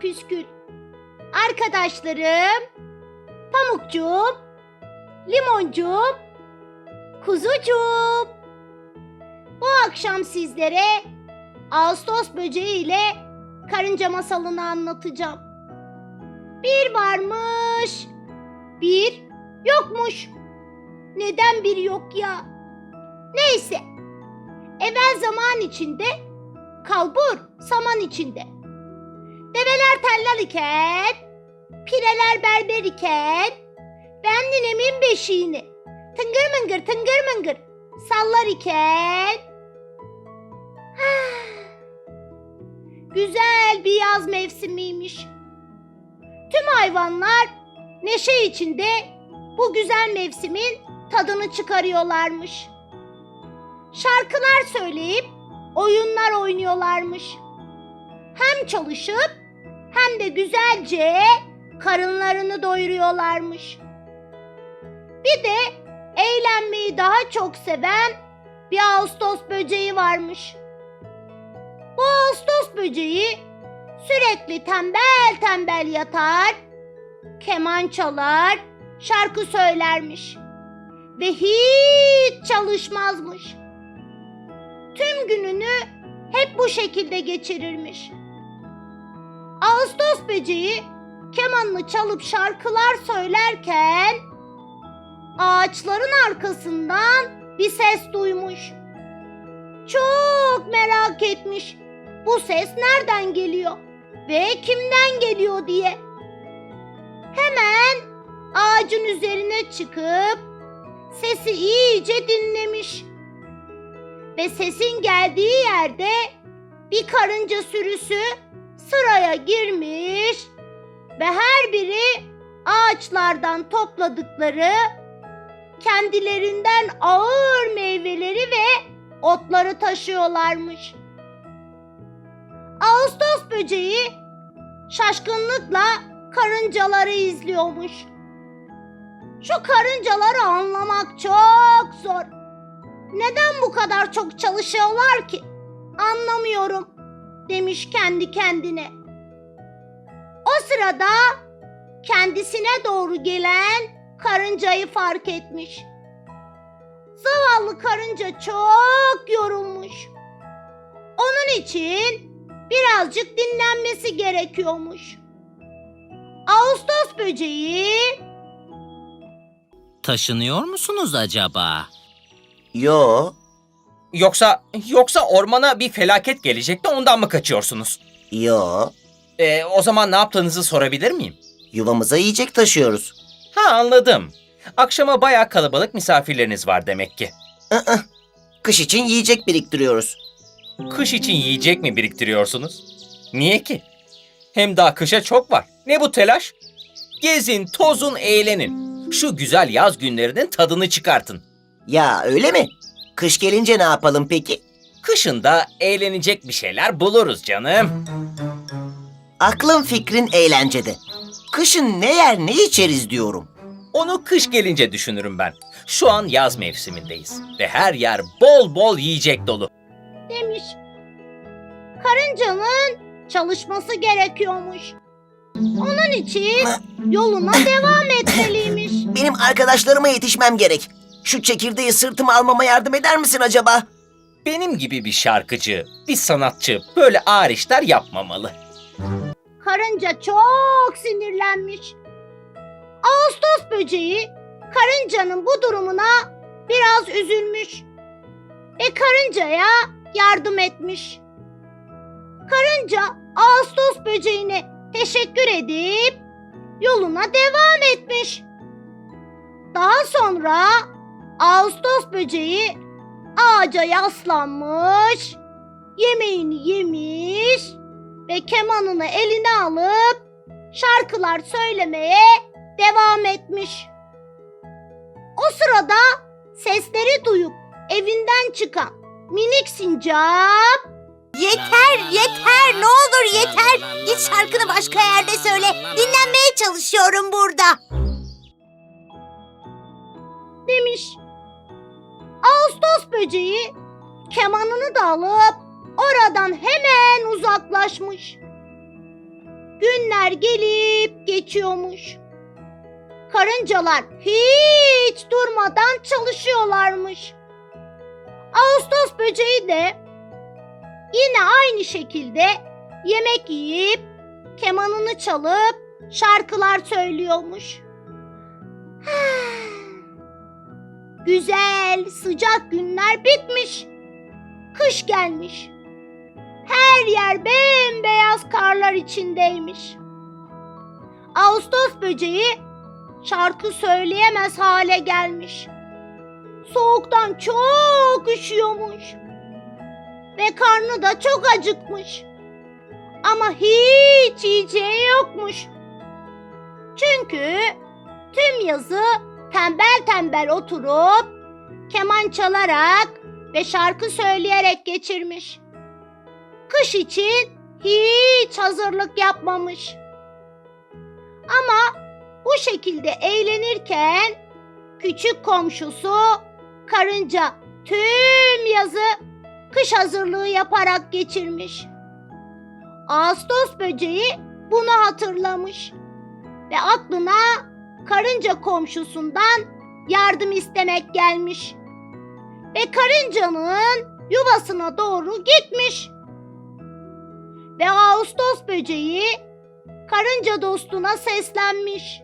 püskül. Arkadaşlarım, Pamukcuğum, Limoncuğum, Kuzucuğum. Bu akşam sizlere Ağustos böceği ile karınca masalını anlatacağım. Bir varmış, bir yokmuş. Neden bir yok ya? Neyse. Evvel zaman içinde, kalbur saman içinde. Develer tellal iken, pireler berber iken, ben ninemin beşiğini tıngır mıngır tıngır mıngır sallar iken, güzel bir yaz mevsimiymiş. Tüm hayvanlar neşe içinde bu güzel mevsimin tadını çıkarıyorlarmış. Şarkılar söyleyip oyunlar oynuyorlarmış. Hem çalışıp hem de güzelce karınlarını doyuruyorlarmış. Bir de eğlenmeyi daha çok seven bir Ağustos böceği varmış. Bu Ağustos böceği sürekli tembel tembel yatar, keman çalar, şarkı söylermiş ve hiç çalışmazmış. Tüm gününü hep bu şekilde geçirirmiş. Ağustos böceği kemanını çalıp şarkılar söylerken ağaçların arkasından bir ses duymuş. Çok merak etmiş. Bu ses nereden geliyor ve kimden geliyor diye. Hemen ağacın üzerine çıkıp sesi iyice dinlemiş. Ve sesin geldiği yerde bir karınca sürüsü sıraya girmiş ve her biri ağaçlardan topladıkları kendilerinden ağır meyveleri ve otları taşıyorlarmış. Ağustos böceği şaşkınlıkla karıncaları izliyormuş. Şu karıncaları anlamak çok zor. Neden bu kadar çok çalışıyorlar ki? Anlamıyorum demiş kendi kendine. O sırada kendisine doğru gelen karıncayı fark etmiş. Zavallı karınca çok yorulmuş. Onun için birazcık dinlenmesi gerekiyormuş. Ağustos böceği Taşınıyor musunuz acaba? Yo, Yoksa yoksa ormana bir felaket gelecek de ondan mı kaçıyorsunuz? yo. Ee, o zaman ne yaptığınızı sorabilir miyim? Yuvamıza yiyecek taşıyoruz. Ha anladım. Akşama bayağı kalabalık misafirleriniz var demek ki. Aa, kış için yiyecek biriktiriyoruz. Kış için yiyecek mi biriktiriyorsunuz? Niye ki? Hem daha kışa çok var. Ne bu telaş? Gezin, tozun, eğlenin. Şu güzel yaz günlerinin tadını çıkartın. Ya öyle mi? Kış gelince ne yapalım peki? Kışın da eğlenecek bir şeyler buluruz canım. Aklın fikrin eğlencede. Kışın ne yer ne içeriz diyorum. Onu kış gelince düşünürüm ben. Şu an yaz mevsimindeyiz ve her yer bol bol yiyecek dolu. demiş. Karıncanın çalışması gerekiyormuş. Onun için yoluna devam etmeliymiş. Benim arkadaşlarıma yetişmem gerek. Şu çekirdeği sırtıma almama yardım eder misin acaba? Benim gibi bir şarkıcı, bir sanatçı böyle ağır işler yapmamalı. Karınca çok sinirlenmiş. Ağustos böceği karıncanın bu durumuna biraz üzülmüş ve karıncaya yardım etmiş. Karınca Ağustos böceğine teşekkür edip yoluna devam etmiş. Daha sonra Ağustos böceği ağaca yaslanmış, yemeğini yemiş ve kemanını eline alıp şarkılar söylemeye devam etmiş. O sırada sesleri duyup evinden çıkan minik sincap Yeter yeter ne olur yeter. Git şarkını başka yerde söyle. Dinlenmeye çalışıyorum burada. demiş. Ağustos böceği kemanını da alıp oradan hemen uzaklaşmış. günler gelip geçiyormuş. Karıncalar hiç durmadan çalışıyorlarmış. Ağustos böceği de yine aynı şekilde yemek yiyip kemanını çalıp şarkılar söylüyormuş. Güzel, sıcak günler bitmiş. Kış gelmiş. Her yer bembeyaz karlar içindeymiş. Ağustos böceği şarkı söyleyemez hale gelmiş. Soğuktan çok üşüyormuş. Ve karnı da çok acıkmış. Ama hiç yiyeceği yokmuş. Çünkü tüm yazı tembel tembel oturup keman çalarak ve şarkı söyleyerek geçirmiş. Kış için hiç hazırlık yapmamış. Ama bu şekilde eğlenirken küçük komşusu karınca tüm yazı kış hazırlığı yaparak geçirmiş. Ağustos böceği bunu hatırlamış ve aklına karınca komşusundan yardım istemek gelmiş. Ve karıncanın yuvasına doğru gitmiş. Ve Ağustos böceği karınca dostuna seslenmiş.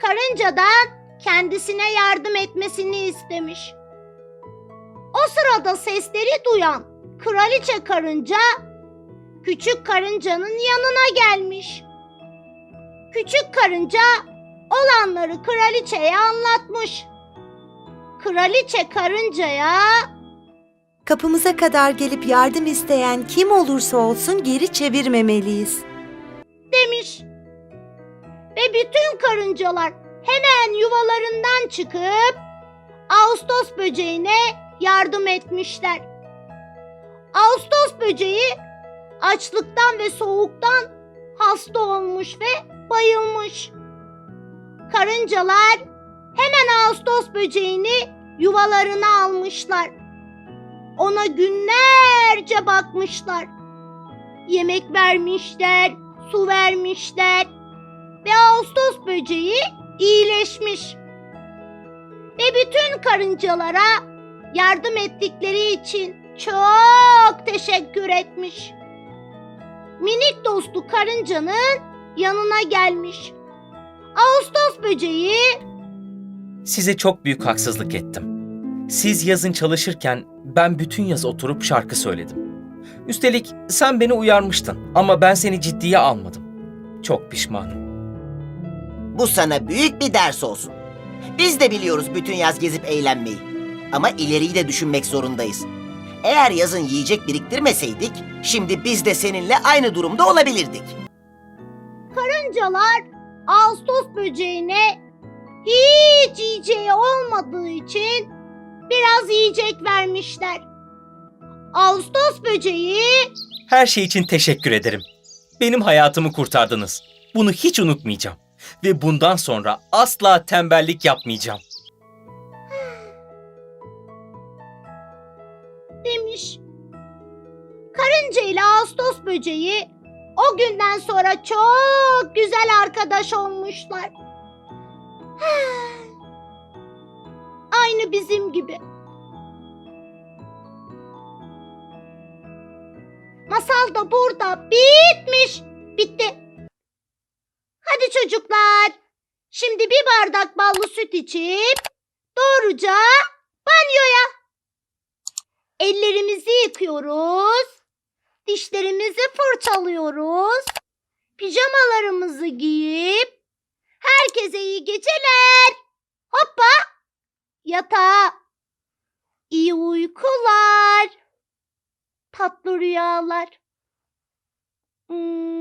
Karıncadan kendisine yardım etmesini istemiş. O sırada sesleri duyan kraliçe karınca küçük karıncanın yanına gelmiş. Küçük karınca olanları kraliçeye anlatmış. Kraliçe karıncaya Kapımıza kadar gelip yardım isteyen kim olursa olsun geri çevirmemeliyiz. demiş. Ve bütün karıncalar hemen yuvalarından çıkıp Ağustos böceğine yardım etmişler. Ağustos böceği açlıktan ve soğuktan hasta olmuş ve bayılmış. Karıncalar hemen Ağustos böceğini yuvalarına almışlar. Ona günlerce bakmışlar. Yemek vermişler, su vermişler ve Ağustos böceği iyileşmiş. Ve bütün karıncalara yardım ettikleri için çok teşekkür etmiş. Minik dostu karıncanın yanına gelmiş. Ağustos böceği Size çok büyük haksızlık ettim. Siz yazın çalışırken ben bütün yaz oturup şarkı söyledim. Üstelik sen beni uyarmıştın ama ben seni ciddiye almadım. Çok pişmanım. Bu sana büyük bir ders olsun. Biz de biliyoruz bütün yaz gezip eğlenmeyi. Ama ileriyi de düşünmek zorundayız. Eğer yazın yiyecek biriktirmeseydik, şimdi biz de seninle aynı durumda olabilirdik. karıncalar Ağustos böceğine hiç yiyeceği olmadığı için biraz yiyecek vermişler. Ağustos böceği Her şey için teşekkür ederim. Benim hayatımı kurtardınız. Bunu hiç unutmayacağım. Ve bundan sonra asla tembellik yapmayacağım. Demiş. Karınca ile Ağustos böceği o günden sonra çok güzel arkadaş olmuşlar. Aynı bizim gibi. Masal da burada bitmiş. Bitti. Hadi çocuklar. Şimdi bir bardak ballı süt içip doğruca banyoya. Ellerimizi yıkıyoruz. Dişlerimizi fırçalıyoruz. Pijamalarımızı giyip herkese iyi geceler. Hoppa! Yatağa. İyi uykular. Tatlı rüyalar. Mua.